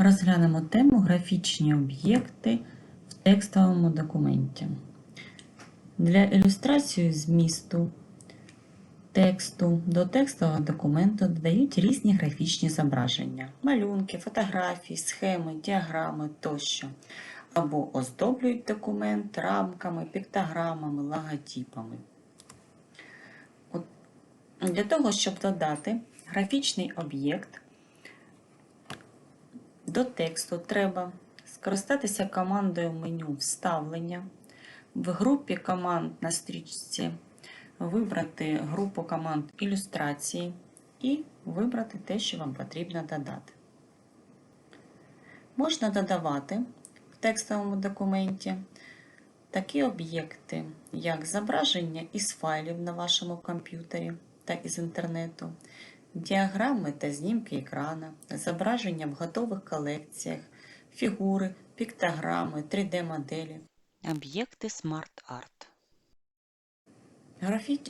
Розглянемо тему графічні об'єкти в текстовому документі. Для ілюстрації змісту тексту до текстового документу додають різні графічні зображення: малюнки, фотографії, схеми, діаграми тощо. Або оздоблюють документ рамками, піктограмами, логотипами. От Для того, щоб додати графічний об'єкт, до тексту треба скористатися командою меню Вставлення. В групі команд на стрічці вибрати групу команд ілюстрації і вибрати те, що вам потрібно додати. Можна додавати в текстовому документі такі об'єкти, як зображення із файлів на вашому комп'ютері та із інтернету, діаграми та знімки екрана, зображення в готових колекціях, фігури, піктограми, 3D-моделі, об'єкти смарт-арт.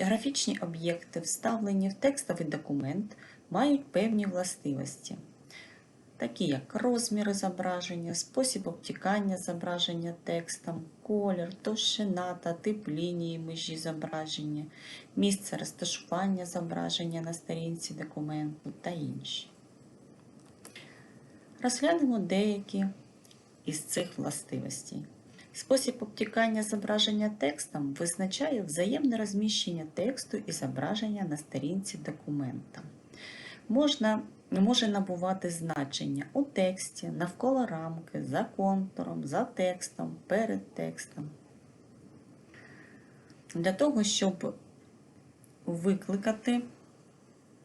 Графічні об'єкти, вставлені в текстовий документ, мають певні властивості, такі як розміри зображення, спосіб обтікання зображення текстом, колір, товщина та тип лінії межі зображення, місце розташування зображення на сторінці документу та інші. Розглянемо деякі із цих властивостей. Спосіб обтікання зображення текстом визначає взаємне розміщення тексту і зображення на сторінці документа. Можна, може набувати значення у тексті, навколо рамки, за контуром, за текстом, перед текстом. Для того, щоб викликати,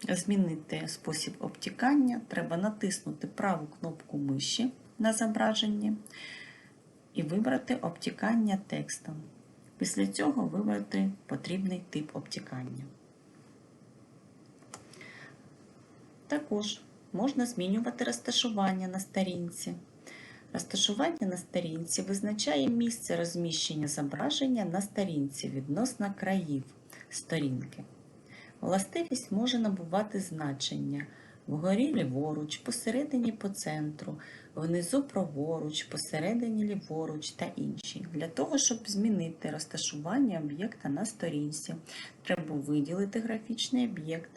змінити спосіб обтікання, треба натиснути праву кнопку миші на зображенні і вибрати обтікання текстом. Після цього вибрати потрібний тип обтікання. Також можна змінювати розташування на сторінці. Розташування на сторінці визначає місце розміщення зображення на сторінці відносно країв сторінки. Властивість може набувати значення вгорі ліворуч, посередині по центру, внизу праворуч, посередині ліворуч та інші. Для того, щоб змінити розташування об'єкта на сторінці, треба виділити графічний об'єкт.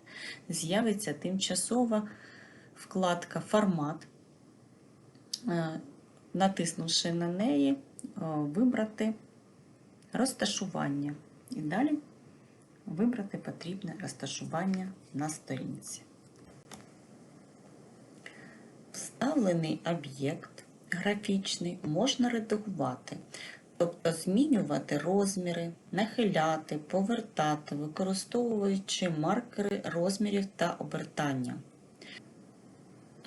З'явиться тимчасова вкладка Формат. Е, Натиснувши на неї, е, вибрати розташування. І далі вибрати потрібне розташування на сторінці. Вставлений об'єкт графічний можна редагувати, тобто змінювати розміри, нахиляти, повертати, використовуючи маркери розмірів та обертання.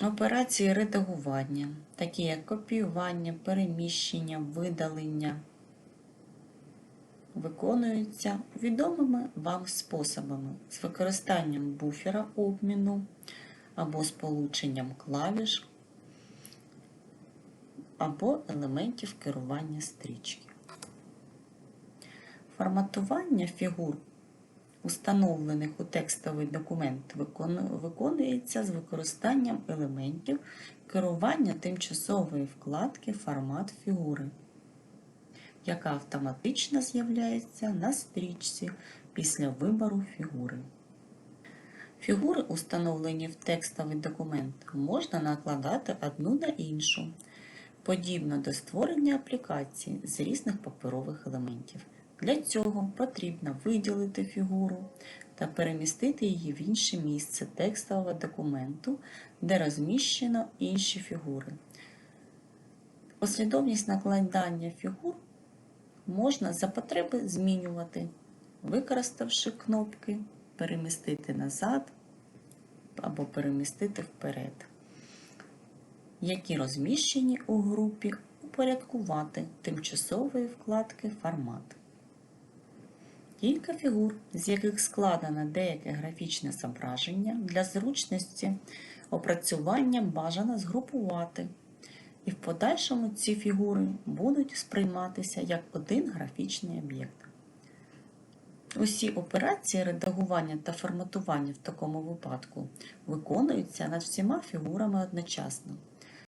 Операції редагування, такі як копіювання, переміщення, видалення, виконуються відомими вам способами з використанням буфера обміну або сполученням клавіш, або елементів керування стрічки. Форматування фігур, установлених у текстовий документ, виконується з використанням елементів керування тимчасової вкладки Формат фігури, яка автоматично з'являється на стрічці після вибору фігури. Фігури, установлені в текстовий документ, можна накладати одну на іншу, подібно до створення аплікації з різних паперових елементів. Для цього потрібно виділити фігуру та перемістити її в інше місце текстового документу, де розміщено інші фігури. Послідовність накладання фігур можна за потреби змінювати, використавши кнопки перемістити назад або перемістити вперед, які розміщені у групі упорядкувати тимчасової вкладки формат. Кілька фігур, з яких складено деяке графічне зображення, для зручності опрацювання бажано згрупувати, і в подальшому ці фігури будуть сприйматися як один графічний об'єкт. Усі операції редагування та форматування в такому випадку виконуються над всіма фігурами одночасно.